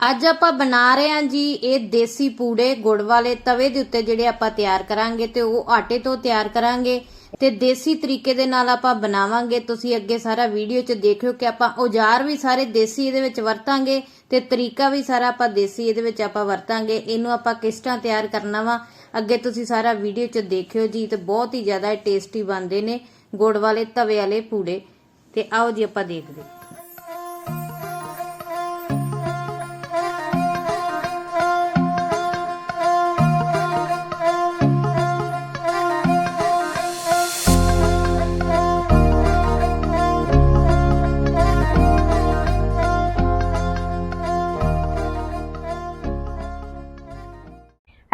ਅੱਜ ਆਪਾਂ ਬਣਾ ਰਹੇ ਹਾਂ ਜੀ ਇਹ ਦੇਸੀ ਪੂੜੇ ਗੁੜ ਵਾਲੇ ਤਵੇ ਦੇ ਉੱਤੇ ਜਿਹੜੇ ਆਪਾਂ ਤਿਆਰ ਕਰਾਂਗੇ ਤੇ ਉਹ ਆਟੇ ਤੋਂ ਤਿਆਰ ਕਰਾਂਗੇ ਤੇ ਦੇਸੀ ਤਰੀਕੇ ਦੇ ਨਾਲ ਆਪਾਂ ਬਣਾਵਾਂਗੇ। ਤੁਸੀਂ ਅੱਗੇ ਸਾਰਾ ਵੀਡੀਓ 'ਚ ਦੇਖਿਓ ਕਿ ਆਪਾਂ ਔਜ਼ਾਰ ਵੀ ਸਾਰੇ ਦੇਸੀ ਇਹਦੇ ਵਿੱਚ ਵਰਤਾਂਗੇ ਤੇ ਤਰੀਕਾ ਵੀ ਸਾਰਾ ਆਪਾਂ ਦੇਸੀ ਇਹਦੇ ਵਿੱਚ ਆਪਾਂ ਵਰਤਾਂਗੇ। ਇਹਨੂੰ ਆਪਾਂ ਕਿਸ ਤਰ੍ਹਾਂ ਤਿਆਰ ਕਰਨਾ ਵਾ। ਅੱਗੇ ਤੁਸੀਂ ਸਾਰਾ ਵੀਡੀਓ 'ਚ ਦੇਖਿਓ ਜੀ ਤੇ ਬਹੁਤ ਹੀ ਜ਼ਿਆਦਾ ਟੇਸਟੀ ਬਣਦੇ ਨੇ ਗੁੜ ਵਾਲੇ ਤਵੇ ਵਾਲੇ ਪੂੜੇ। ਤੇ ਆਓ ਜੀ ਆਪਾਂ ਦੇਖਦੇ ਹਾਂ।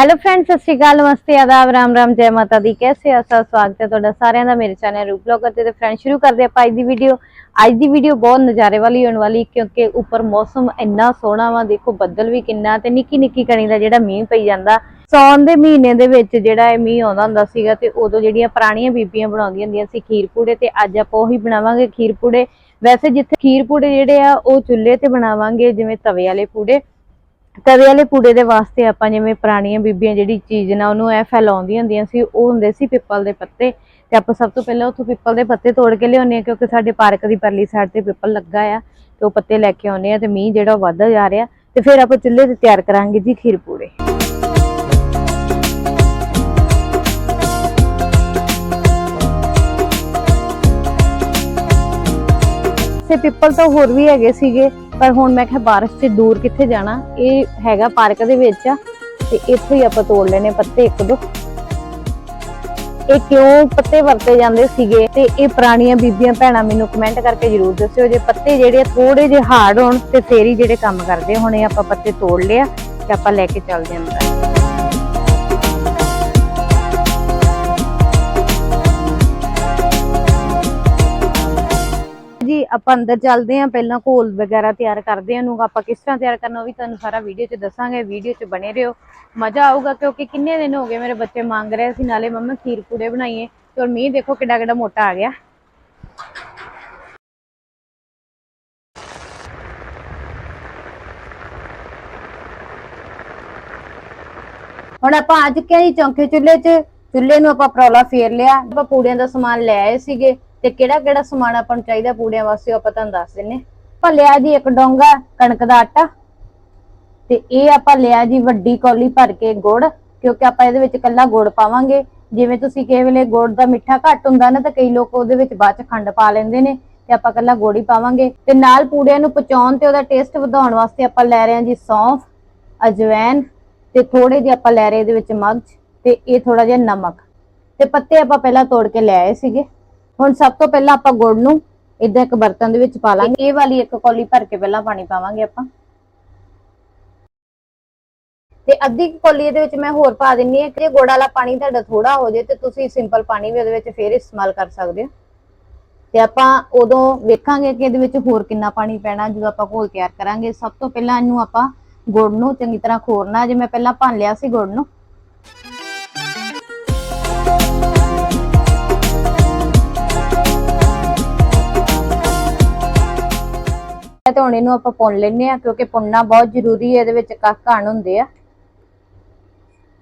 ਹੈਲੋ ਫਰੈਂਡਸ ਸਤਿ ਸ਼੍ਰੀ ਅਕਾਲ। ਨਮਸਤੇ ਆਦਾਬ, ਰਾਮ ਰਾਮ, ਜੈ ਮਾਤਾ ਦੀ। ਕੈਸੇ ਹੋ? ਸਵਾਗਤ ਹੈ ਤੁਹਾਡਾ ਸਾਰਿਆਂ ਦਾ। ਮੇਰੇ ਚੈਨਲ ਰੂਪ ਬਲੌਗਰ ਤੇ ਫਰੈਂਡ ਸ਼ੁਰੂ ਕਰਦੇ ਆਪਾਂ ਅੱਜ ਦੀ ਵੀਡੀਓ ਅੱਜ ਦੀ ਵੀਡੀਓ ਬਹੁਤ ਨਜ਼ਾਰੇ ਵਾਲੀ ਹੋਣ ਵਾਲੀ, ਕਿਉਂਕਿ ਉੱਪਰ ਮੌਸਮ ਇੰਨਾ ਸੋਹਣਾ ਵਾ। ਦੇਖੋ, ਬੱਦਲ ਵੀ ਕਿੰਨਾ ਤੇ ਨਿੱਕੀ ਨਿੱਕੀ ਕਣੀ ਦਾ ਜਿਹੜਾ ਮੀਂਹ ਪਈ ਜਾਂਦਾ। ਸੌਣ ਦੇ ਮਹੀਨੇ ਦੇ ਵਿੱਚ ਜਿਹੜਾ ਇਹ ਮੀਂਹ ਆਉਂਦਾ ਹੁੰਦਾ ਸੀਗਾ ਤੇ ਉਦੋਂ ਜਿਹੜੀਆਂ ਪੁਰਾਣੀਆਂ ਬੀਬੀਆਂ ਬਣਾਉਂਦੀਆਂ ਹੁੰਦੀਆਂ ਸੀ ਖੀਰ ਪੂੜੇ ਤੇ ਅੱਜ ਆਪਾਂ ਉਹੀ ਬਣਾਵਾਂਗੇ ਖੀਰ ਪੂੜੇ। ਵੈਸੇ ਜਿੱਥੇ ਖੀਰ ਪੂੜੇ ਜਿਹੜੇ ਆ, ਉਹ ਚੁੱਲ੍ਹੇ ਤੇ ਬਣਾਵਾਂਗੇ, ਜਿਵੇਂ ਤਵੇ ਵਾਲੇ ਪੂੜੇ। ਤਵੇ ਵਾਲੇ ਪੂੜੇ ਦੇ ਵਾਸਤੇ ਆਪਾਂ ਜਿਵੇਂ ਪੁਰਾਣੀਆਂ ਬੀਬੀਆਂ ਜਿਹੜੀ ਚੀਜ਼ ਨਾ ਉਹਨੂੰ ਐ ਫੈਲਾਉਂਦੀਆਂ ਹੁੰਦੀਆਂ ਸੀ, ਉਹ ਹੁੰਦੇ ਸੀ ਪਿੱਪਲ ਦੇ ਪੱਤੇ ਤੇ ਆਪਾਂ ਸਭ ਤੋਂ ਪਹਿਲਾਂ ਉੱਥੋਂ ਪਿੱਪਲ ਦੇ ਪੱਤੇ ਤੋੜ ਕੇ ਲਿਆਉਂਦੇ ਆ ਕਿਉਂਕਿ ਸਾਡੇ ਪਾਰਕ ਦੀ ਪਰਲੀ ਸਾਈਡ ਤੇ ਪਿੱਪਲ ਲੱਗਾ ਆ ਤੇ ਉਹ ਪੱਤੇ ਲੈ ਕੇ ਆਉਂਦੇ ਆ ਤੇ ਮੀਂਹ ਜਿਹੜਾ ਉਹ ਵੱਧਦਾ ਜਾ ਰਿਹਾ ਤੇ ਫਿਰ ਆਪਾਂ ਚੁੱਲ੍ਹੇ ਤੇ ਤਿਆਰ ਕਰਾਂਗੇ ਜੀ ਖੀਰ ਪੂੜੇ। ਤੇ ਪਿੱਪਲ ਤਾਂ ਹੋਰ ਵੀ ਹੈਗੇ ਸੀਗੇ। ਪਰ ਹੁਣ ਮੈਂ ਕਿਹਾ ਬਾਰਿਸ਼ 'ਚ ਦੂਰ ਕਿੱਥੇ ਜਾਣਾ? ਇਹ ਹੈਗਾ ਪਾਰਕ ਦੇ ਵਿੱਚ ਆ, ਤੇ ਇੱਥੋਂ ਹੀ ਆਪਾਂ ਤੋੜ ਲੈਣੇ ਪੱਤੇ ਇੱਕ ਦੋ। ਇਹ ਕਿਉਂ ਪੱਤੇ ਵਰਤੇ ਜਾਂਦੇ ਸੀਗੇ? ਤੇ ਇਹ ਪੁਰਾਣੀਆਂ ਬੀਬੀਆਂ ਭੈਣਾਂ ਮੈਨੂੰ ਕਮੈਂਟ ਕਰਕੇ ਜਰੂਰ ਦੱਸਿਓ, ਜੇ ਪੱਤੇ ਜਿਹੜੇ ਥੋੜੇ ਜਿਹੇ ਹਾਰਡ ਹੋਣ ਤੇ ਫੇਰ ਹੀ ਜਿਹੜੇ ਕੰਮ ਕਰਦੇ ਹੋਣੇ ਆਪਾਂ ਪੱਤੇ ਤੋੜ ਲਿਆ ਤੇ ਆਪਾਂ ਲੈ ਕੇ ਚੱਲਦੇ ਆਂ ਅੰਦਰ। ਆਪਾਂ ਅੰਦਰ ਚੱਲਦੇ ਆਂ ਪਹਿਲਾਂ ਘੋਲ ਵਗੈਰਾ ਤਿਆਰ ਕਰਦੇ ਆਂ ਨੂੰ ਆਪਾਂ ਕਿਸ ਤਰ੍ਹਾਂ ਤਿਆਰ ਕਰਨਾ ਉਹ ਵੀ ਤੁਹਾਨੂੰ ਸਾਰਾ ਵੀਡੀਓ 'ਚ ਦੱਸਾਂਗੇ ਵੀਡੀਓ 'ਚ ਬਣੇ ਰਹੋ। ਮਜ਼ਾ ਆਊਗਾ ਕਿਉਂਕਿ ਕਿੰਨੇ ਦਿਨ ਹੋ ਗਏ ਮੇਰੇ ਬੱਚੇ ਮੰਗ ਰਹੇ ਸੀ, ਨਾਲੇ ਮੰਮਾ ਖੀਰ ਪੂੜੇ ਬਣਾਈਏ ਤੇ ਮੀਂਹ ਦੇਖੋ ਕਿੱਡਾ ਕਿੱਡਾ ਮੋਟਾ ਆ ਗਿਆ। ਹੁਣ ਆਪਾਂ ਅੱਜ ਕਿਹਾ ਜੀ ਚੌਂਕੇ ਚੁੱਲ੍ਹੇ 'ਚ। ਚੁੱਲ੍ਹੇ ਨੂੰ ਆਪਾਂ ਪਰੌਲਾ ਫੇਰ ਲਿਆ। ਆਪਾਂ ਪੂੜਿਆਂ ਦਾ ਸਮਾਨ ਲੈ ਆਏ ਸੀਗੇ। ਤੇ ਕਿਹੜਾ ਕਿਹੜਾ ਸਮਾਨ ਆਪਾਂ ਨੂੰ ਚਾਹੀਦਾ ਪੂੜਿਆਂ ਵਾਸਤੇ ਉਹ ਆਪਾਂ ਤੁਹਾਨੂੰ ਦੱਸ ਦਿੰਨੇ ਆਪਾਂ ਲਿਆ ਜੀ ਇੱਕ ਡੋਂਗਾ, ਕਣਕ ਦਾ ਆਟਾ ਤੇ ਇਹ ਆਪਾਂ ਲਿਆ ਜੀ ਵੱਡੀ ਕੌਲੀ ਭਰ ਕੇ ਗੁੜ, ਕਿਉਂਕਿ ਆਪਾਂ ਇਹਦੇ ਵਿੱਚ ਕੱਲਾ ਗੁੜ ਪਾਵਾਂਗੇ। ਜਿਵੇਂ ਤੁਸੀਂ ਕਿਸੇ ਵੇਲੇ ਗੁੜ ਦਾ ਮਿੱਠਾ ਘੱਟ ਹੁੰਦਾ ਨਾ, ਤਾਂ ਕਈ ਲੋਕ ਉਹਦੇ ਵਿੱਚ ਬਾਅਦ ਚ ਖੰਡ ਪਾ ਲੈਂਦੇ ਨੇ ਤੇ ਆਪਾਂ ਕੱਲਾ ਗੁੜ ਹੀ ਪਾਵਾਂਗੇ। ਤੇ ਨਾਲ ਪੂੜਿਆਂ ਨੂੰ ਪਚਾਉਣ ਤੇ ਉਹਦਾ ਟੇਸਟ ਵਧਾਉਣ ਵਾਸਤੇ ਆਪਾਂ ਲੈ ਰਹੇ ਹਾਂ ਜੀ ਸੌਂਫ, ਅਜਵੈਨ ਤੇ ਥੋੜੇ ਜਿਹੇ ਆਪਾਂ ਲੈ ਰਹੇ ਇਹਦੇ ਵਿੱਚ ਮਗਜ ਤੇ ਇਹ ਥੋੜਾ ਜਿਹਾ ਨਮਕ। ਤੇ ਪੱਤੇ ਆਪਾਂ ਪਹਿਲਾਂ ਤੋੜ ਕੇ ਲੈ ਆਏ ਸੀਗੇ। ਹੁਣ ਸਭ ਤੋਂ ਪਹਿਲਾਂ ਆਪਾਂ ਗੁੜ ਨੂੰ ਇਦਾਂ ਇੱਕ ਬਰਤਨ ਦੇ ਵਿੱਚ ਪਾ ਲਾਂਗੇ। ਇਹ ਵਾਲੀ ਇੱਕ ਕੌਲੀ ਭਰ ਕੇ ਪਹਿਲਾਂ ਪਾਣੀ ਪਾਵਾਂਗੇ ਆਪਾਂ। ਤੇ ਅੱਧੀ ਕੌਲੀ ਇਹਦੇ ਵਿੱਚ ਮੈਂ ਹੋਰ ਪਾ ਦਿੰਨੀ ਹੈ ਕਿ ਗੁੜ ਵਾਲਾ ਪਾਣੀ ਤੁਹਾਡਾ ਥੋੜਾ ਹੋ ਜੇ ਤੇ ਤੁਸੀਂ ਸਿੰਪਲ ਪਾਣੀ ਵੀ ਉਹਦੇ ਵਿੱਚ ਫੇਰ ਇਸਤੇਮਾਲ ਕਰ ਸਕਦੇ ਹੋ। ਤੇ ਆਪਾਂ ਉਦੋਂ ਵੇਖਾਂਗੇ ਕਿ ਇਹਦੇ ਵਿੱਚ ਹੋਰ ਕਿੰਨਾ ਪਾਣੀ ਪੈਣਾ ਜਦੋਂ ਆਪਾਂ ਘੋਲ ਤਿਆਰ ਕਰਾਂਗੇ। ਸਭ ਤੋਂ ਪਹਿਲਾਂ ਇਹਨੂੰ ਆਪਾਂ ਗੁੜ ਨੂੰ ਚੰਗੀ ਤਰ੍ਹਾਂ ਖੋਰਨਾ ਜੇ ਮੈਂ ਪਹਿਲਾਂ ਭੰਨ ਲਿਆ ਸੀ ਗੁੜ ਨੂੰ ਤੇ ਹੁਣ ਇਹਨੂੰ ਆਪਾਂ ਪੁੰਨ ਲੈਨੇ ਆ ਕਿਉਂਕਿ ਪੁੰਨਣਾ ਬਹੁਤ ਜ਼ਰੂਰੀ ਹੈ, ਇਹਦੇ ਵਿੱਚ ਕੱਖ ਹੁੰਦੇ ਆ।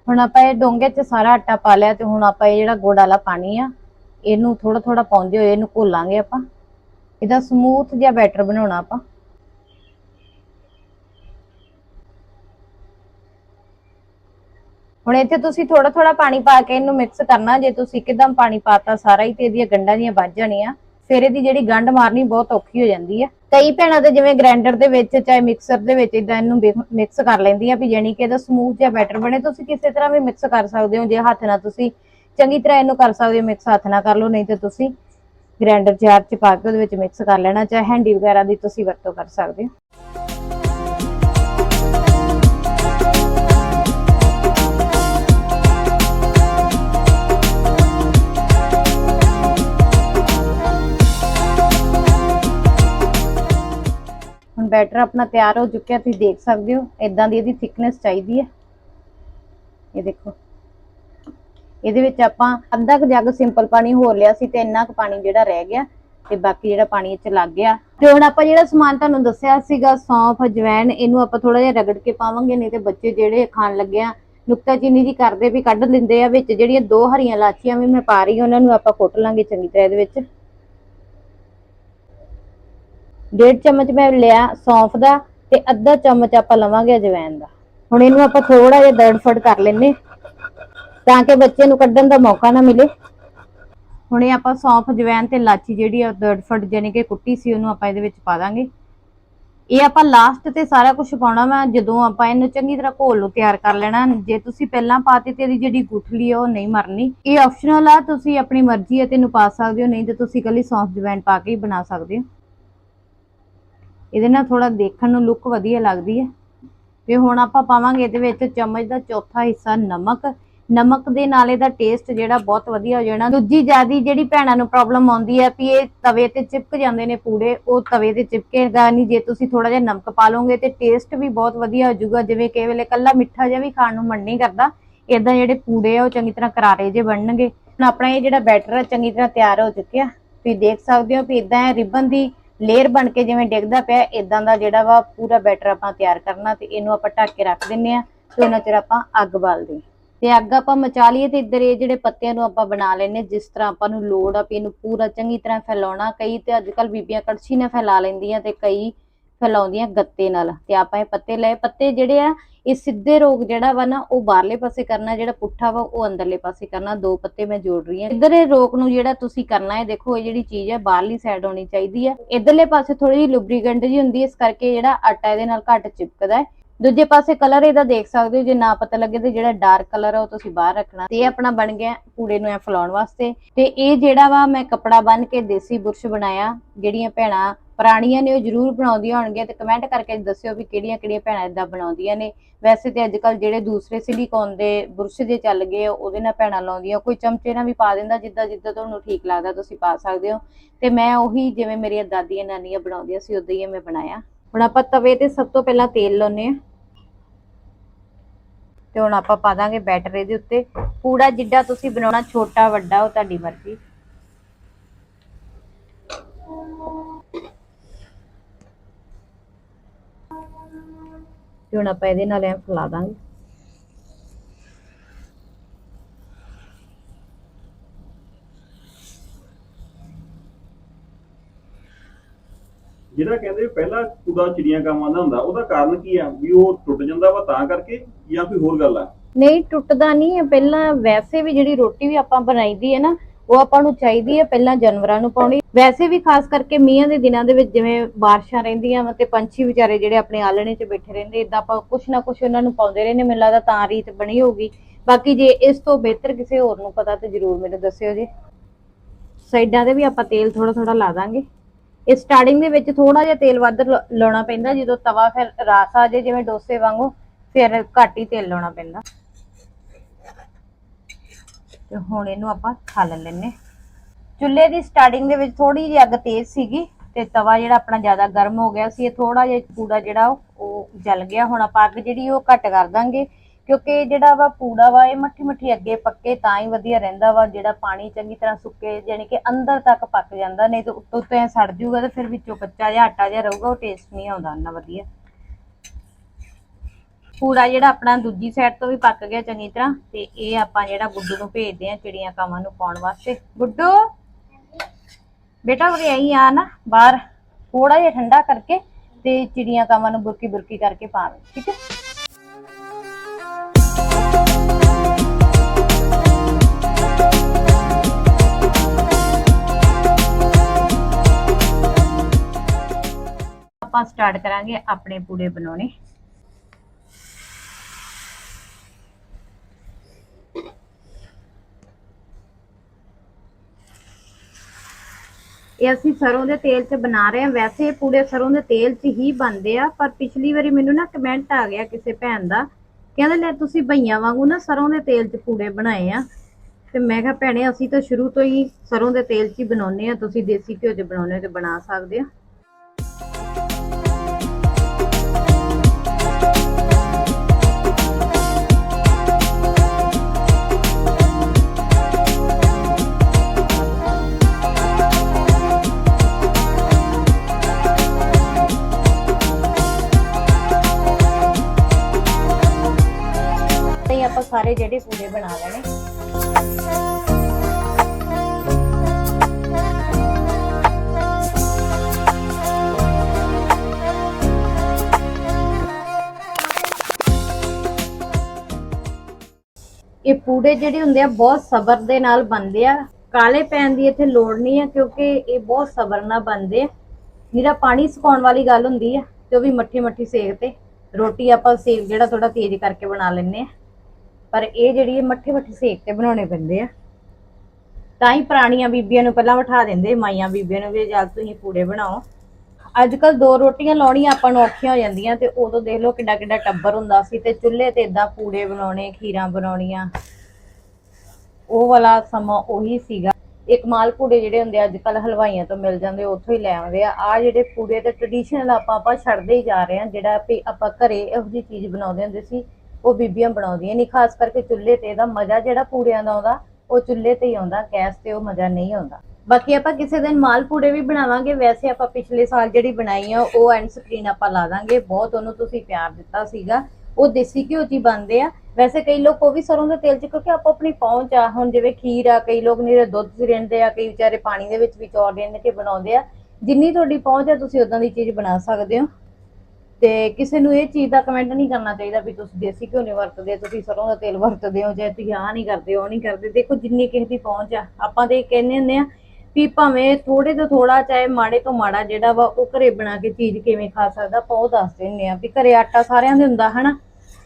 ਹੁਣ ਆਪਾਂ ਇਹ ਡੋਂਗੇ 'ਚ ਸਾਰਾ ਆਟਾ ਪਾ ਲਿਆ ਤੇ ਹੁਣ ਆਪਾਂ ਇਹ ਜਿਹੜਾ ਗੁੜ ਵਾਲਾ ਪਾਣੀ ਆ, ਇਹਨੂੰ ਥੋੜਾ ਥੋੜਾ ਪਾਉਂਦੇ ਹੋਏ ਇਹਨੂੰ ਘੋਲਾਂਗੇ ਆਪਾਂ। ਇਹਦਾ ਸਮੂਥ ਜਿਹਾ ਬੈਟਰ ਬਣਾਉਣਾ ਆਪਾਂ। ਹੁਣ ਇੱਥੇ ਤੁਸੀਂ ਥੋੜਾ ਥੋੜਾ ਪਾਣੀ ਪਾ ਕੇ ਇਹਨੂੰ ਮਿਕਸ ਕਰਨਾ, ਜੇ ਤੁਸੀਂ ਇੱਕਦਮ ਪਾਣੀ ਪਾਤਾ ਸਾਰਾ ਹੀ ਤੇ ਇਹਦੀਆਂ ਗੰਢਾਂ ਦੀਆਂ ਵੱਜ ਜਾਣੀਆਂ। ਫਿਰ ਇਹਦੀ ਜਿਹੜੀ ਗੰਢ ਮਾਰਨੀ ਬਹੁਤ ਔਖੀ ਹੋ ਜਾਂਦੀ ਆ। ਕਈ ਭੈਣਾਂ ਤੇ ਜਿਵੇਂ ਗ੍ਰਾਈਂਡਰ ਦੇ ਵਿੱਚ ਚਾਹੇ ਮਿਕਸਰ ਦੇ ਵਿੱਚ ਇਦਾਂ ਇਹਨੂੰ ਮਿਕਸ ਕਰ ਲੈਂਦੀ ਲੈਂਦੀਆਂ ਵੀ ਜਾਨੀ ਕਿ ਇਹਦਾ ਸਮੂਥ ਜਿਹਾ ਬੈਟਰ ਬਣੇ। ਤੁਸੀਂ ਕਿਸੇ ਤਰ੍ਹਾਂ ਵੀ ਮਿਕਸ ਕਰ ਸਕਦੇ ਹੋ। ਜੇ ਹੱਥ ਨਾਲ ਤੁਸੀਂ ਚੰਗੀ ਤਰ੍ਹਾਂ ਇਹਨੂੰ ਕਰ ਸਕਦੇ ਹੋ ਮਿਕਸ ਹੱਥ ਨਾਲ ਕਰ ਲਓ। ਨਹੀਂ ਤੇ ਤੁਸੀਂ ਗ੍ਰਾਈਂਡਰ ਜਾਰ ਚ ਪਾ ਕੇ ਉਹਦੇ ਵਿੱਚ ਮਿਕਸ ਕਰ ਲੈਣਾ, ਚਾਹੇ ਹੈਂਡੀ ਵਗੈਰਾ ਦੀ ਤੁਸੀਂ ਵਰਤੋਂ ਕਰ ਸਕਦੇ ਹੋ। ਬੈਟਰ ਆਪਣਾ ਤਿਆਰ ਹੋ ਚੁੱਕਿਆ, ਤੁਸੀਂ ਦੇਖ ਸਕਦੇ ਹੋ ਇਦਾਂ ਦੀ ਇਹਦੀ ਥਿਕਨੈਸ ਚਾਹੀਦੀ ਹੈ। ਇਹ ਦੇਖੋ। ਇਹਦੇ ਵਿੱਚ ਆਪਾਂ ਅੱਧਾ ਕੁ ਜੱਗ ਸਿੰਪਲ ਪਾਣੀ ਹੋਰ ਲਿਆ ਸੀ ਤੇ ਇੰਨਾ ਕੁ ਪਾਣੀ ਜਿਹੜਾ ਰਹਿ ਗਿਆ ਤੇ ਬਾਕੀ ਜਿਹੜਾ ਪਾਣੀ ਇਹ ਚ ਲੱਗ ਗਿਆ। ਤੇ ਹੁਣ ਆਪਾਂ ਜਿਹੜਾ ਸਮਾਨ ਤੁਹਾਨੂੰ ਦੱਸਿਆ ਸੀਗਾ, ਸੌਂਫ, ਅਜਵੈਣ, ਇਹਨੂੰ ਆਪਾਂ ਥੋੜਾ ਜਿਹਾ ਰਗੜ ਕੇ ਪਾਵਾਂਗੇ, ਨਹੀਂ ਤੇ ਬੱਚੇ ਜਿਹੜੇ ਖਾਣ ਲੱਗੇ ਆ ਨੁਕਤਾਚੀਨੀ ਜੀ ਕਰਦੇ ਵੀ ਕੱਢ ਲੈਂਦੇ ਆ ਵਿੱਚ ਜਿਹੜੀਆਂ ਦੋ ਹਰੀਆਂ ਲਾਚੀਆਂ ਵੀ ਮੈਂ ਪਾ ਰਹੀ ਉਹਨਾਂ ਨੂੰ ਆਪਾਂ ਕੁੱਟ ਲਾਂਗੇ ਚੰਗੀ ਤਰ੍ਹਾਂ ਇਹਦੇ ਵਿੱਚ। ਡੇਢ ਚਮਚ ਮੈਂ ਲਿਆ ਸੌਂਫ ਦਾ ਤੇ ਅੱਧਾ ਚਮਚ ਆਪਾਂ ਲਵਾਂਗੇ ਅਜਵੈਨ ਦਾ। ਹੁਣ ਇਹਨੂੰ ਆਪਾਂ ਥੋੜਾ ਜਿਹਾ ਦੜਫੜ ਕਰ ਲੈਨੇ ਤਾਂ ਕਿ ਬੱਚੇ ਨੂੰ ਕੱਢਣ ਦਾ ਮੌਕਾ ਨਾ ਮਿਲੇ। ਹੁਣ ਇਹ ਆਪਾਂ ਸੌਂਫ, ਅਜਵੈਨ ਤੇ ਲਾਚੀ ਜਿਹੜੀ ਆ ਦੜਫੜ ਜਾਨੀ ਕਿ ਕੁੱਟੀ ਸੀ, ਉਹਨੂੰ ਆਪਾਂ ਇਹਦੇ ਵਿੱਚ ਪਾ ਦਾਂਗੇ। ਇਹ ਆਪਾਂ ਲਾਸਟ ਤੇ ਸਾਰਾ ਕੁਝ ਪਾਉਣਾ ਵਾ, ਜਦੋਂ ਆਪਾਂ ਇਹਨੂੰ ਚੰਗੀ ਤਰ੍ਹਾਂ ਘੋਲ ਨੂੰ ਤਿਆਰ ਕਰ ਲੈਣਾ। ਜੇ ਤੁਸੀਂ ਪਹਿਲਾਂ ਪਾਤੀ ਤੇ ਇਹਦੀ ਜਿਹੜੀ ਗੁਠਲੀ ਆ, ਉਹ ਨਹੀਂ ਮਰਨੀ। ਇਹ ਆਪਸ਼ਨਲ ਆ, ਤੁਸੀਂ ਆਪਣੀ ਮਰਜ਼ੀ ਹੈ ਤੇ ਇਹਨੂੰ ਪਾ ਸਕਦੇ ਹੋ, ਨਹੀਂ ਤੇ ਤੁਸੀਂ ਇਕੱਲੀ ਸੌਂਫ, ਅਜਵੈਨ ਪਾ ਕੇ ਹੀ ਬਣਾ ਸਕਦੇ ਹੋ। ਇਹਦੇ ਨਾਲ ਥੋੜਾ ਦੇਖਣ ਨੂੰ ਲੁੱਕ ਵਧੀਆ ਲੱਗਦੀ ਹੈ। ਤੇ ਹੁਣ ਆਪਾਂ ਪਾਵਾਂਗੇ ਇਹਦੇ ਵਿੱਚ ਚਮਚ ਦਾ ਚੌਥਾ ਹਿੱਸਾ, ਨਮਕ। ਨਮਕ ਦੇ ਨਾਲ ਇਹਦਾ ਟੇਸਟ ਜਿਹੜਾ ਬਹੁਤ ਵਧੀਆ ਹੋ ਜਾਣਾ। ਦੂਜੀ ਜਿਆਦੀ ਜਿਹੜੀ ਭੈਣਾਂ ਨੂੰ ਪ੍ਰੋਬਲਮ ਆਉਂਦੀ ਹੈ ਵੀ ਇਹ ਤਵੇ ਤੇ ਚਿਪਕ ਜਾਂਦੇ ਨੇ ਪੂੜੇ, ਉਹ ਤਵੇ ਤੇ ਚਿਪਕੇਗਾ ਨਹੀਂ। ਜੇ ਤੁਸੀਂ ਥੋੜਾ ਜਿਹਾ ਨਮਕ ਪਾ ਲਓਗੇ ਤੇ ਟੇਸਟ ਵੀ ਬਹੁਤ ਵਧੀਆ ਹੋ ਜਾਊਗਾ। ਜਿਵੇਂ ਕਿ ਵੇਲੇ ਕੱਲਾ ਮਿੱਠਾ ਜਿਹਾ ਵੀ ਖਾਣ ਨੂੰ ਮਨ ਨਹੀਂ ਕਰਦਾ ਇਦਾਂ ਜਿਹੜੇ ਪੂੜੇ ਆ ਉਹ ਚੰਗੀ ਤਰ੍ਹਾਂ ਕਰਾਰੇ ਜੇ ਬਣਨਗੇ। ਹੁਣ ਆਪਣਾ ਇਹ ਜਿਹੜਾ ਬੈਟਰ ਆ, ਚੰਗੀ ਤਰ੍ਹਾਂ ਤਿਆਰ ਹੋ ਚੁੱਕਿਆ। ਤੁਸੀਂ ਦੇਖ ਸਕਦੇ ਹੋ ਵੀ ਇਦਾਂ ਹੈ, ਰਿਬਨ ਦੀ ਲੇਅਰ ਬਣ ਕੇ ਜਿਵੇਂ ਡਿੱਗਦਾ ਪਿਆ ਇਦਾਂ ਦਾ ਜਿਹੜਾ ਵਾ ਪੂਰਾ ਬੈਟਰ ਆਪਾਂ ਤਿਆਰ ਕਰਨਾ ਤੇ ਇਹਨੂੰ ਆਪਾਂ ਢੱਕ ਕੇ ਰੱਖ ਦਿੰਨੇ ਆ ਤੇ ਉਹਨਾਂ ਚਿਰ ਆਪਾਂ ਅੱਗ ਬਾਲਦੇ ਤੇ ਅੱਗ ਆਪਾਂ ਮਚਾ ਲਈਏ ਤੇ ਇੱਧਰ ਇਹ ਜਿਹੜੇ ਪੱਤਿਆਂ ਨੂੰ ਆਪਾਂ ਬਣਾ ਲੈਨੇ ਜਿਸ ਤਰ੍ਹਾਂ ਆਪਾਂ ਨੂੰ ਲੋੜ ਆ ਵੀ ਇਹਨੂੰ ਪੂਰਾ ਚੰਗੀ ਤਰ੍ਹਾਂ ਫੈਲਾਉਣਾ, ਕਈ ਤੇ ਅੱਜਕੱਲ ਬੀਬੀਆਂ ਕੜਛੀ ਨਾਲ ਫੈਲਾ ਲੈਂਦੀਆਂ ਤੇ ਕਈ ਫੈਲਾਉਂਦੀਆਂ ਗੱਤੇ ਨਾਲ ਤੇ ਆਪਾਂ ਇਹ ਪੱਤੇ ਲਏ। ਪੱਤੇ ਜਿਹੜੇ ਆ, ਇਹ ਸਿੱਧੇ ਰੋਗ ਜਿਹੜਾ ਵਾ ਨਾ, ਉਹ ਬਾਹਰਲੇ ਪਾਸੇ ਕਰਨਾ, ਜਿਹੜਾ ਪੁੱਠਾ ਵਾ, ਉਹ ਅੰਦਰਲੇ ਪਾਸੇ ਕਰਨਾ। ਦੋ ਪੱਤੇ ਮੈਂ ਜੋੜ ਰਹੀ ਹਾਂ। ਇੱਧਰ ਇਹ ਰੋਕ ਨੂੰ ਜਿਹੜਾ ਤੁਸੀਂ ਕਰਨਾ ਹੈ, ਦੇਖੋ, ਇਹ ਜਿਹੜੀ ਚੀਜ਼ ਹੈ, ਬਾਹਰਲੀ ਸਾਈਡ ਹੋਣੀ ਚਾਹੀਦੀ ਹੈ। ਇੱਧਰਲੇ ਪਾਸੇ ਥੋੜੀ ਜਿਹੀ ਲੁਬਰੀਕੈਂਟ ਜੀ ਹੁੰਦੀ ਹੈ, ਇਸ ਕਰਕੇ ਜਿਹੜਾ ਆਟਾ ਇਹਦੇ ਨਾਲ ਘੱਟ ਚਿਪਕਦਾ ਹੈ। ਦੂਜੇ ਪਾਸੇ ਕਲਰ ਇਹਦਾ ਦੇਖ ਸਕਦੇ ਹੋ, ਜੇ ਨਾ ਪਤਾ ਲੱਗੇ ਤੇ ਜਿਹੜਾ ਡਾਰਕ ਕਲਰ ਆ, ਉਹ ਤੁਸੀਂ ਬਾਹਰ ਰੱਖਣਾ। ਤੇ ਇਹ ਆਪਣਾ ਬਣ ਗਿਆ ਕੂੜੇ ਨੂੰ ਐ ਫਲਾਉਣ ਵਾਸਤੇ। ਤੇ ਇਹ ਜਿਹੜਾ ਵਾ, ਮੈਂ ਕੱਪੜਾ ਬੰਨ ਕੇ ਦੇਸੀ ਬੁਰਸ਼ ਬਣਾਇਆ, ਜਿਹੜੀਆਂ ਭੈਣਾਂ ਪੁਰਾਣੀਆਂ ਨੇ ਉਹ ਜਰੂਰ ਬਣਾਉਂਦੀਆਂ ਹੋਣਗੀਆਂ ਤੇ ਕਮੈਂਟ ਕਰਕੇ ਦੱਸਿਓ ਵੀ ਕਿਹੜੀਆਂ ਕਿਹੜੀਆਂ ਭੈਣਾਂ ਇਦਾਂ ਬਣਾਉਂਦੀਆਂ ਨੇ। ਵੈਸੇ ਤੇ ਅੱਜਕੱਲ ਜਿਹੜੇ ਦੂਸਰੇ ਸਿਲੀਕੋਨ ਦੇ ਬੁਰਸ਼ ਜੇ ਚੱਲ ਗਏ, ਉਹਦੇ ਨਾਲ ਭੈਣਾਂ ਲਾਉਂਦੀਆਂ। ਕੋਈ ਚਮਚੇ ਨਾਲ ਵੀ ਪਾ ਦਿੰਦਾ, ਜਿੱਦਾਂ ਜਿੱਦਾਂ ਤੁਹਾਨੂੰ ਠੀਕ ਲੱਗਦਾ ਤੁਸੀਂ ਪਾ ਸਕਦੇ ਹੋ। ਤੇ ਮੈਂ ਉਹੀ ਜਿਵੇਂ ਮੇਰੀਆਂ ਦਾਦੀਆਂ ਨਾਨੀਆਂ ਬਣਾਉਂਦੀਆਂ ਸੀ ਉਦਾਂ ਹੀ ਮੈਂ ਬਣਾਇਆ। ਹੁਣ ਆਪਾਂ ਤਵੇ ਤੇ ਸਭ ਤੋਂ ਪਹਿਲਾਂ ਤੇਲ ਲਾਉਨੇ ਆ ਤੇ ਹੁਣ ਆਪਾਂ ਪਾ ਦਾਂਗੇ ਬੈਟਰ ਇਹਦੇ ਉੱਤੇ। ਪੂੜਾ ਜਿੱਡਾ ਤੁਸੀਂ ਬਣਾਉਣਾ, ਛੋਟਾ, ਵੱਡਾ, ਉਹ ਤੁਹਾਡੀ ਮਰਜ਼ੀ। ਤੇ ਹੁਣ ਆਪਾਂ ਇਹਦੇ ਨਾਲ ਐ ਫੈਲਾ ਦਾਂਗੇ। ਜਿਹੜਾ ਕਹਿੰਦੇ ਪਹਿਲਾਂ ਕੁੜਾ ਚਿੜੀਆਂ ਕਾਮਾਂ ਦਾ ਹੁੰਦਾ ਉਹਦਾ ਕਾਰਨ ਕੀ ਆ? ਵੀ ਉਹ ਟੁੱਟ ਜਾਂਦਾ ਵਾ ਤਾਂ ਕਰਕੇ ਜਾਂ ਕੋਈ ਹੋਰ ਗੱਲ ਆ? ਨਹੀਂ ਟੁੱਟਦਾ ਨਹੀਂ ਹੈ। ਪਹਿਲਾਂ ਵੈਸੇ ਵੀ ਜਿਹੜੀ ਰੋਟੀ ਵੀ ਆਪਾਂ ਬਣਾਈਦੀ ਹੈ ਨਾ ਉਹ ਆਪਾਂ ਨੂੰ ਚਾਹੀਦੀ ਹੈ, ਪਹਿਲਾਂ ਜਾਨਵਰਾਂ ਨੂੰ ਪਾਉਣੀ। ਵੈਸੇ ਵੀ ਖਾਸ ਕਰਕੇ ਮੀਂਹਾਂ ਦੇ ਦਿਨਾਂ ਦੇ ਵਿੱਚ ਜਿਵੇਂ ਬਾਰਿਸ਼ਾਂ ਰਹਿੰਦੀਆਂ ਵਾ ਤੇ ਪੰਛੀ ਵਿਚਾਰੇ ਜਿਹੜੇ ਆਪਣੇ ਆਲਣੇ 'ਚ ਬੈਠੇ ਰਹਿੰਦੇ ਇਦਾਂ ਆਪਾਂ ਕੁਛ ਨਾ ਕੁਛ ਉਹਨਾਂ ਨੂੰ ਪਾਉਂਦੇ ਰਹਿੰਦੇ, ਮੈਨੂੰ ਲੱਗਦਾ ਤਾਂ ਰੀਤ ਬਣੀ ਹੋਊਗੀ। ਬਾਕੀ ਜੇ ਇਸ ਤੋਂ ਬਿਹਤਰ ਕਿਸੇ ਹੋਰ ਨੂੰ ਪਤਾ ਤੇ ਜਰੂਰ ਮੈਨੂੰ ਦੱਸਿਓ ਜੀ। ਸਾਈਡਾਂ ਤੇ ਵੀ ਆਪਾਂ ਤੇਲ ਥੋੜਾ ਥੋੜਾ ਲਾ ਦਾਂਗੇ। ਇਹ ਸਟਾਰਟਿੰਗ ਦੇ ਵਿੱਚ ਥੋੜਾ ਜਿਹਾ ਤੇਲ ਵੱਧ ਲਾਉਣਾ ਪੈਂਦਾ, ਜਦੋਂ ਤਵਾ ਫਿਰ ਰਾਸ ਆ ਜੇ ਜਿਵੇਂ ਡੋਸੇ ਵਾਂਗੂ, ਫਿਰ ਘੱਟ ਹੀ ਤੇਲ ਲਾਉਣਾ ਪੈਂਦਾ। ਤੇ ਹੁਣ ਇਹਨੂੰ ਆਪਾਂ ਛਾਲ ਲੈਨੇ ਚੁੱਲ੍ਹੇ ਦੀ ਸਟਾਰਟਿੰਗ ਦੇ ਵਿੱਚ ਥੋੜੀ ਜਿਹੀ ਅੱਗ ਤੇਜ਼ ਸੀਗੀ ਤੇ ਤਵਾ ਜਿਹੜਾ ਆਪਣਾ ਜ਼ਿਆਦਾ ਗਰਮ ਹੋ ਗਿਆ ਸੀ, ਇਹ ਥੋੜਾ ਜਿਹਾ ਪੂੜਾ ਜਿਹੜਾ ਉਹ- ਜਲ ਗਿਆ। ਹੁਣ ਆਪਾਂ ਅੱਗ ਜਿਹੜੀ ਉਹ ਘੱਟ ਕਰ ਦਾਂਗੇ, ਕਿਉਂਕਿ ਜਿਹੜਾ ਵਾ ਪੂੜਾ ਵਾ, ਇਹ ਮੱਠੀ ਮੱਠੀ ਅੱਗੇ ਪੱਕੇ ਤਾਂ ਹੀ ਵਧੀਆ ਰਹਿੰਦਾ ਵਾ, ਜਿਹੜਾ ਪਾਣੀ ਚੰਗੀ ਤਰ੍ਹਾਂ ਸੁੱਕੇ ਯਾਨੀ ਕਿ ਅੰਦਰ ਤੱਕ ਪੱਕ ਜਾਂਦਾ, ਨਹੀਂ ਤਾਂ ਉੱਤੋਂ ਉੱਤੇ ਸੜ ਜੂਗਾ ਤੇ ਫਿਰ ਵਿੱਚੋਂ ਕੱਚਾ ਜਿਹਾ ਆਟਾ ਜਿਹਾ ਰਹੂਗਾ, ਉਹ ਟੇਸਟ ਨਹੀਂ ਆਉਂਦਾ ਇੰਨਾ ਵਧੀਆ। ਪੂੜਾ ਜਿਹੜਾ ਆਪਣਾ ਦੂਜੀ ਸਾਈਡ ਤੋਂ ਵੀ ਪੱਕ ਗਿਆ ਚੰਗੀ ਤਰ੍ਹਾਂ, ਤੇ ਇਹ ਆਪਾਂ ਜਿਹੜਾ ਗੁੱਡੂ ਨੂੰ ਭੇਜਦੇ ਆ ਚਿੜੀਆਂ ਕਾਵਾਂ ਨੂੰ ਪਾਉਣ ਵਾਸਤੇ। ਗੁੱਡੂ, ਬੇਟਾ ਉਰੇ ਆਈ ਆ ਨਾ, ਬਾਹਰ ਥੋੜਾ ਜਿਹਾ ਠੰਡਾ ਕਰਕੇ ਤੇ ਚਿੜੀਆਂ ਕਾਵਾਂ ਨੂੰ ਬੁਰਕੀ ਬੁਰਕੀ ਕਰਕੇ ਪਾਵੇਂ ਠੀਕ ਹੈ? ਆਪਾਂ ਸਟਾਰਟ ਕਰਾਂਗੇ ਆਪਣੇ ਪੂੜੇ ਬਣਾਉਣੇ। ਇਹ ਅਸੀਂ ਸਰੋਂ ਦੇ ਤੇਲ 'ਚ ਬਣਾ ਰਹੇ ਹਾਂ। ਵੈਸੇ ਇਹ ਪੂੜੇ ਸਰੋਂ ਦੇ ਤੇਲ 'ਚ ਹੀ ਬਣਦੇ ਆ, ਪਰ ਪਿਛਲੀ ਵਾਰੀ ਮੈਨੂੰ ਨਾ ਕਮੈਂਟ ਆ ਗਿਆ ਕਿਸੇ ਭੈਣ ਦਾ। ਕਹਿੰਦੇ, ਲੈ ਤੁਸੀਂ ਭਈਆਂ ਵਾਂਗੂ ਨਾ ਸਰੋਂ ਦੇ ਤੇਲ 'ਚ ਪੂੜੇ ਬਣਾਏ ਆ। ਤੇ ਮੈਂ ਕਿਹਾ, ਭੈਣੇ, ਅਸੀਂ ਤਾਂ ਸ਼ੁਰੂ ਤੋਂ ਹੀ ਸਰੋਂ ਦੇ ਤੇਲ 'ਚ ਹੀ ਬਣਾਉਂਦੇ ਆ। ਤੁਸੀਂ ਦੇਸੀ ਘਿਓ 'ਚ ਬਣਾਉਂਦੇ ਹੋ ਤੇ ਬਣਾ ਸਕਦੇ ਆ ਸਾਰੇ ਪੂੜੇ ਬਣਾ ਲੈਣੇ। ਇਹ ਪੂੜੇ ਜਿਹੜੇ ਹੁੰਦੇ ਆ, ਬਹੁਤ ਸਬਰ ਦੇ ਨਾਲ ਬਣਦੇ ਆ। ਕਾਲੇ ਪੈਣ ਦੀ ਇੱਥੇ ਲੋੜ ਨਹੀਂ ਹੈ ਕਿਉਂਕਿ ਇਹ ਬਹੁਤ ਸਬਰ ਨਾਲ ਬਣਦੇ ਆ। ਜਿਹੜਾ ਪਾਣੀ ਸੁਕਾਉਣ ਵਾਲੀ ਗੱਲ ਹੁੰਦੀ ਆ, ਤੇ ਉਹ ਵੀ ਮੱਠੀ ਮੱਠੀ ਸੇਕ ਤੇ। ਰੋਟੀ ਆਪਾਂ ਸੇਕ ਜਿਹੜਾ ਥੋੜਾ ਤੇਜ਼ ਕਰਕੇ ਬਣਾ ਲੈਂਦੇ ਆ। ਪਰ ਇਹ ਜਿਹੜੀ ਇਹ ਮੱਠੇ ਮੱਠੇ ਸੇਕ ਤੇ ਬਣਾਉਣੇ ਪੈਂਦੇ ਆ। ਤਾਂ ਹੀ ਪੁਰਾਣੀਆਂ ਬੀਬੀਆਂ ਨੂੰ ਪਹਿਲਾਂ ਬਿਠਾ ਦਿੰਦੇ, ਮਾਈਆਂ ਬੀਬੀਆਂ ਨੂੰ ਵੀ ਜਦ ਤੁਸੀਂ ਪੂੜੇ ਬਣਾਓ। ਅੱਜ ਕੱਲ ਦੋ ਰੋਟੀਆਂ ਲਾਉਣੀਆਂ, ਆਪਾਂ ਨੂੰ ਔਖੀਆਂ ਹੋ ਜਾਂਦੀਆਂ ਤੇ ਉਦੋਂ ਦੇਖ ਲਓ ਕਿੱਡਾ ਕਿੱਡਾ ਟੱਬਰ ਹੁੰਦਾ ਸੀ ਤੇ ਚੁੱਲ੍ਹੇ ਤੇ ਇਦਾਂ ਪੂੜੇ ਬਣਾਉਣੇ, ਖੀਰਾਂ ਬਣਾਉਣੀਆਂ। ਉਹ ਵਾਲਾ ਸਮਾਂ ਉਹੀ ਸੀਗਾ। ਇੱਕ ਮਾਲ ਪੂੜੇ ਜਿਹੜੇ ਹੁੰਦੇ ਅੱਜ ਕੱਲ ਹਲਵਾਈਆਂ ਤੋਂ ਮਿਲ ਜਾਂਦੇ, ਉੱਥੋਂ ਹੀ ਲੈ ਆਉਂਦੇ ਆ। ਆ ਜਿਹੜੇ ਪੂੜੇ ਤੇ ਟ੍ਰੈਡੀਸ਼ਨਲ ਆਪਾਂ ਆਪਾਂ ਛੱਡਦੇ ਹੀ ਜਾ ਰਹੇ ਆ, ਜਿਹੜਾ ਵੀ ਆਪਾਂ ਘਰੇ ਇਹੋ ਜਿਹੀ ਚੀਜ਼ ਬਣਾਉਂਦੇ ਹੁੰਦੇ ਸੀ ਉਹ ਬੀਬੀਆਂ ਬਣਾਉਂਦੀਆਂ ਨਹੀਂ, ਖਾਸ ਕਰਕੇ ਚੁੱਲ੍ਹੇ ਤੇ ਇਹਦਾ ਮਜ਼ਾ ਜਿਹੜਾ ਪੂੜਿਆਂ ਦਾ ਆਉਂਦਾ, ਉਹ ਚੁੱਲ੍ਹੇ ਤੇ ਹੀ ਆਉਂਦਾ, ਗੈਸ ਤੇ ਉਹ ਮਜ਼ਾ ਨਹੀਂ ਆਉਂਦਾ। ਬਾਕੀ ਆਪਾਂ ਕਿਸੇ ਦਿਨ ਮਾਲ ਪੂੜੇ ਵੀ ਬਣਾਵਾਂਗੇ, ਵੈਸੇ ਆਪਾਂ ਪਿਛਲੇ ਸਾਲ ਜਿਹੜੀ ਬਣਾਈ ਆ, ਉਹ ਐਂਡ ਸਕਰੀਨ ਆਪਾਂ ਲਾ ਦਾਂਗੇ, ਬਹੁਤ ਉਹਨੂੰ ਤੁਸੀਂ ਪਿਆਰ ਦਿੱਤਾ ਸੀਗਾ। ਉਹ ਦੇਸੀ ਘਿਓ 'ਚ ਬਣਦੇ ਆ। ਵੈਸੇ ਕਈ ਲੋਕ ਉਹ ਵੀ ਸਰੋਂ ਦੇ ਤੇਲ 'ਚ, ਕਿਉਂਕਿ ਆਪੋ ਆਪਣੀ ਪਹੁੰਚ ਆ, ਹੁਣ ਜਿਵੇਂ ਖੀਰ ਆ, ਕਈ ਲੋਕ ਨਿਰੇ ਦੁੱਧ 'ਚ ਰਹਿੰਦੇ ਆ, ਕਈ ਵਿਚਾਰੇ ਪਾਣੀ ਦੇ ਵਿੱਚ ਵੀ ਚੌਰ ਰਹਿੰਦੇ ਕੇ ਬਣਾਉਂਦੇ ਆ। ਜਿੰਨੀ ਤੁਹਾਡੀ ਪਹੁੰਚ ਆ, ਤੁਸੀਂ ਉਦਾਂ ਦੀ ਚੀਜ਼ ਬਣਾ ਸਕਦੇ ਹੋ। ਤੇ ਕਿਸੇ ਨੂੰ ਇਹ ਚੀਜ਼ ਦਾ ਕਮੈਂਟ ਨਹੀਂ ਕਰਨਾ ਚਾਹੀਦਾ ਵੀ ਤੁਸੀਂ ਦੇਸੀ ਘਿਓ ਨਹੀਂ ਵਰਤਦੇ, ਤੁਸੀਂ ਸਰੋਂ ਦਾ ਤੇਲ ਵਰਤਦੇ ਹੋ, ਜਾਂ ਤੁਸੀਂ ਆਹ ਨਹੀਂ ਕਰਦੇ, ਉਹ ਨਹੀਂ ਕਰਦੇ। ਦੇਖੋ ਜਿੰਨੀ ਕਿਸੇ ਦੀ ਪਹੁੰਚ ਆ, ਆਪਾਂ ਤੇ ਇਹ ਕਹਿੰਦੇ ਹੁੰਦੇ ਆ ਵੀ ਭਾਵੇਂ ਥੋੜੇ ਤੋਂ ਥੋੜਾ ਚਾਹੇ ਮਾੜੇ ਤੋਂ ਮਾੜਾ ਜਿਹੜਾ ਵਾ, ਉਹ ਘਰੇ ਬਣਾ ਕੇ ਚੀਜ਼ ਕਿਵੇਂ ਖਾ ਸਕਦਾ, ਆਪਾਂ ਉਹ ਦੱਸ ਦਿੰਦੇ ਆ ਵੀ ਘਰੇ ਆਟਾ ਸਾਰਿਆਂ ਦੇ ਹੁੰਦਾ, ਹਨਾ?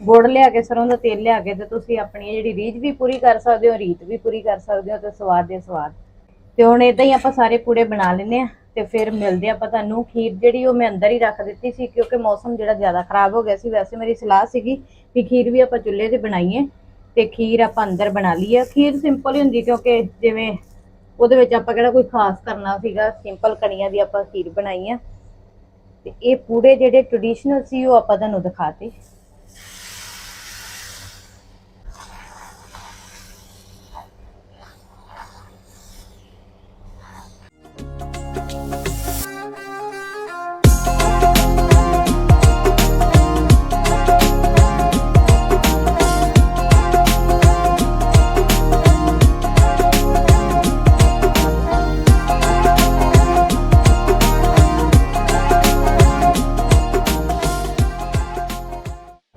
ਗੁੜ ਲਿਆ ਕੇ, ਸਰੋਂ ਦਾ ਤੇਲ ਲਿਆ ਕੇ ਤੇ ਤੁਸੀਂ ਆਪਣੀ ਜਿਹੜੀ ਰੀਝ ਵੀ ਪੂਰੀ ਕਰ ਸਕਦੇ ਹੋ, ਰੀਤ ਵੀ ਪੂਰੀ ਕਰ ਸਕਦੇ ਹੋ ਤੇ ਸਵਾਦ ਦੇ ਸਵਾਦ। ਤੇ ਹੁਣ ਇਦਾਂ ਹੀ ਆਪਾਂ ਸਾਰੇ ਪੂੜੇ ਬਣਾ ਲੈਨੇ ਆ। ਤੇ ਫਿਰ ਮਿਲਦੇ ਆਪਾਂ ਤੁਹਾਨੂੰ ਖੀਰ ਜਿਹੜੀ ਉਹ ਮੈਂ ਅੰਦਰ ਹੀ ਰੱਖ ਦਿੱਤੀ ਸੀ ਕਿਉਂਕਿ ਮੌਸਮ ਜਿਹੜਾ ਜ਼ਿਆਦਾ ਖਰਾਬ ਹੋ ਗਿਆ ਸੀ, ਵੈਸੇ ਮੇਰੀ ਸਲਾਹ ਸੀਗੀ ਕਿ ਖੀਰ ਵੀ ਆਪਾਂ ਚੁੱਲ੍ਹੇ ਤੇ ਬਣਾਈਏ ਤੇ ਖੀਰ ਆਪਾਂ ਅੰਦਰ ਬਣਾ ਲਈ ਆ ਖੀਰ ਸਿੰਪਲ ਹੀ ਹੁੰਦੀ ਕਿਉਂਕਿ ਜਿਵੇਂ ਉਹਦੇ ਵਿੱਚ ਆਪਾਂ ਕਿਹੜਾ ਕੋਈ ਖਾਸ ਕਰਨਾ ਸੀਗਾ ਸਿੰਪਲ ਕਣੀਆਂ ਦੀ ਆਪਾਂ ਖੀਰ ਬਣਾਈ ਆ। ਤੇ ਇਹ ਪੂਰੇ ਜਿਹੜੇ ਟ੍ਰੈਡੀਸ਼ਨਲ ਸੀ ਉਹ ਆਪਾਂ ਤੁਹਾਨੂੰ ਦਿਖਾਤੇ।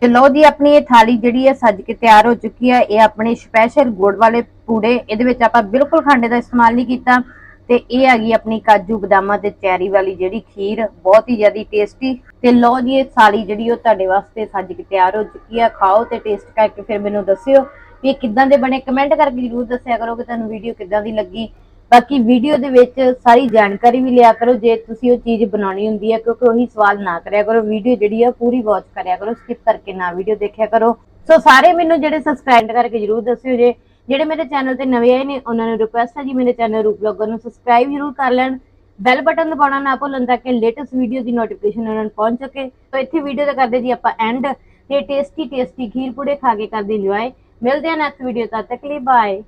ਤੇ ਲਓ ਜੀ, ਆਪਣੀ ਇਹ ਥਾਲੀ ਜਿਹੜੀ ਹੈ ਸੱਜ ਕੇ ਤਿਆਰ ਹੋ ਚੁੱਕੀ ਹੈ। ਇਹ ਆਪਣੇ ਸਪੈਸ਼ਲ ਗੁੜ ਵਾਲੇ ਪੂੜੇ, ਇਹਦੇ ਵਿੱਚ ਆਪਾਂ ਬਿਲਕੁਲ ਖੰਡ ਦਾ ਇਸਤੇਮਾਲ ਨਹੀਂ ਕੀਤਾ। ਤੇ ਇਹ ਹੈਗੀ ਆਪਣੀ ਕਾਜੂ ਬਦਾਮਾਂ ਤੇ ਚੈਰੀ ਵਾਲੀ ਜਿਹੜੀ ਖੀਰ, ਬਹੁਤ ਹੀ ਜ਼ਿਆਦਾ ਟੇਸਟੀ ਤੇ ਲਓ ਜੀ, ਇਹ ਥਾਲੀ ਜਿਹੜੀ ਉਹ ਤੁਹਾਡੇ ਵਾਸਤੇ ਸੱਜ ਕੇ ਤਿਆਰ ਹੋ ਚੁੱਕੀ ਹੈ। ਖਾਓ ਤੇ ਟੇਸਟ ਕਰਕੇ ਫਿਰ ਮੈਨੂੰ ਦੱਸਿਓ ਵੀ ਇਹ ਕਿੱਦਾਂ ਦੇ ਬਣੇ। ਕਮੈਂਟ ਕਰਕੇ ਜਰੂਰ ਦੱਸਿਆ ਕਰੋ ਕਿ ਤੁਹਾਨੂੰ ਵੀਡੀਓ ਕਿੱਦਾਂ ਦੀ ਲੱਗੀ। ਬਾਕੀ ਵੀਡੀਓ ਦੇ ਵਿੱਚ ਸਾਰੀ ਜਾਣਕਾਰੀ ਵੀ ਲਿਆ ਕਰੋ, ਜੇ ਤੁਸੀਂ ਉਹ ਚੀਜ਼ ਬਣਾਉਣੀ ਹੁੰਦੀ ਹੈ, ਕਿਉਂਕਿ ਉਹੀ ਸਵਾਲ ਨਾ ਕਰਿਆ ਕਰੋ ਵੀਡੀਓ ਜਿਹੜੀ ਆ ਪੂਰੀ ਵਾਚ ਕਰਿਆ ਕਰੋ ਸਕਿਪ ਕਰਕੇ ਨਾ ਵੀਡੀਓ ਦੇਖਿਆ ਕਰੋ। ਸੋ ਸਾਰੇ ਮੈਨੂੰ ਜਿਹੜੇ ਸਬਸਕ੍ਰਾਈਬ ਕਰਕੇ ਜਰੂਰ ਦੱਸਿਓ ਜੇ, ਜਿਹੜੇ ਮੇਰੇ ਚੈਨਲ ਤੇ ਨਵੇਂ ਆਏ ਨੇ, ਉਹਨਾਂ ਨੂੰ ਰਿਕੁਐਸਟ ਹੈ ਜੀ ਮੇਰੇ ਚੈਨਲ ਰੂਪ ਬਲੌਗਰ ਨੂੰ ਸਬਸਕ੍ਰਾਈਬ ਜਰੂਰ ਕਰ ਲੈਣ। ਬੈਲ ਬਟਨ ਦਬਾਉਣਾ ਨਾ ਭੁੱਲਣ ਤਾਂ ਕਿ ਲੇਟੈਸਟ ਵੀਡੀਓ ਦੀ ਨੋਟੀਫਿਕੇਸ਼ਨ ਉਹਨਾਂ ਨੂੰ ਪਹੁੰਚ ਸਕੇ। ਤਾਂ ਇੱਥੇ ਵੀਡੀਓ ਦਾ ਕਰਦੇ ਜੀ ਆਪਾਂ ਐਂਡ ਤੇ ਟੇਸਟੀ ਟੇਸਟੀ ਖੀਰ ਪੂੜੇ ਖਾ ਕੇ ਕਰਦੇ ਇੰਜੋਏ ਮਿਲਦੇ ਹਾਂ ਨੈਕਸਟ ਵੀਡੀਓ ਤਦ ਤੱਕ ਲਈ ਬਾਏ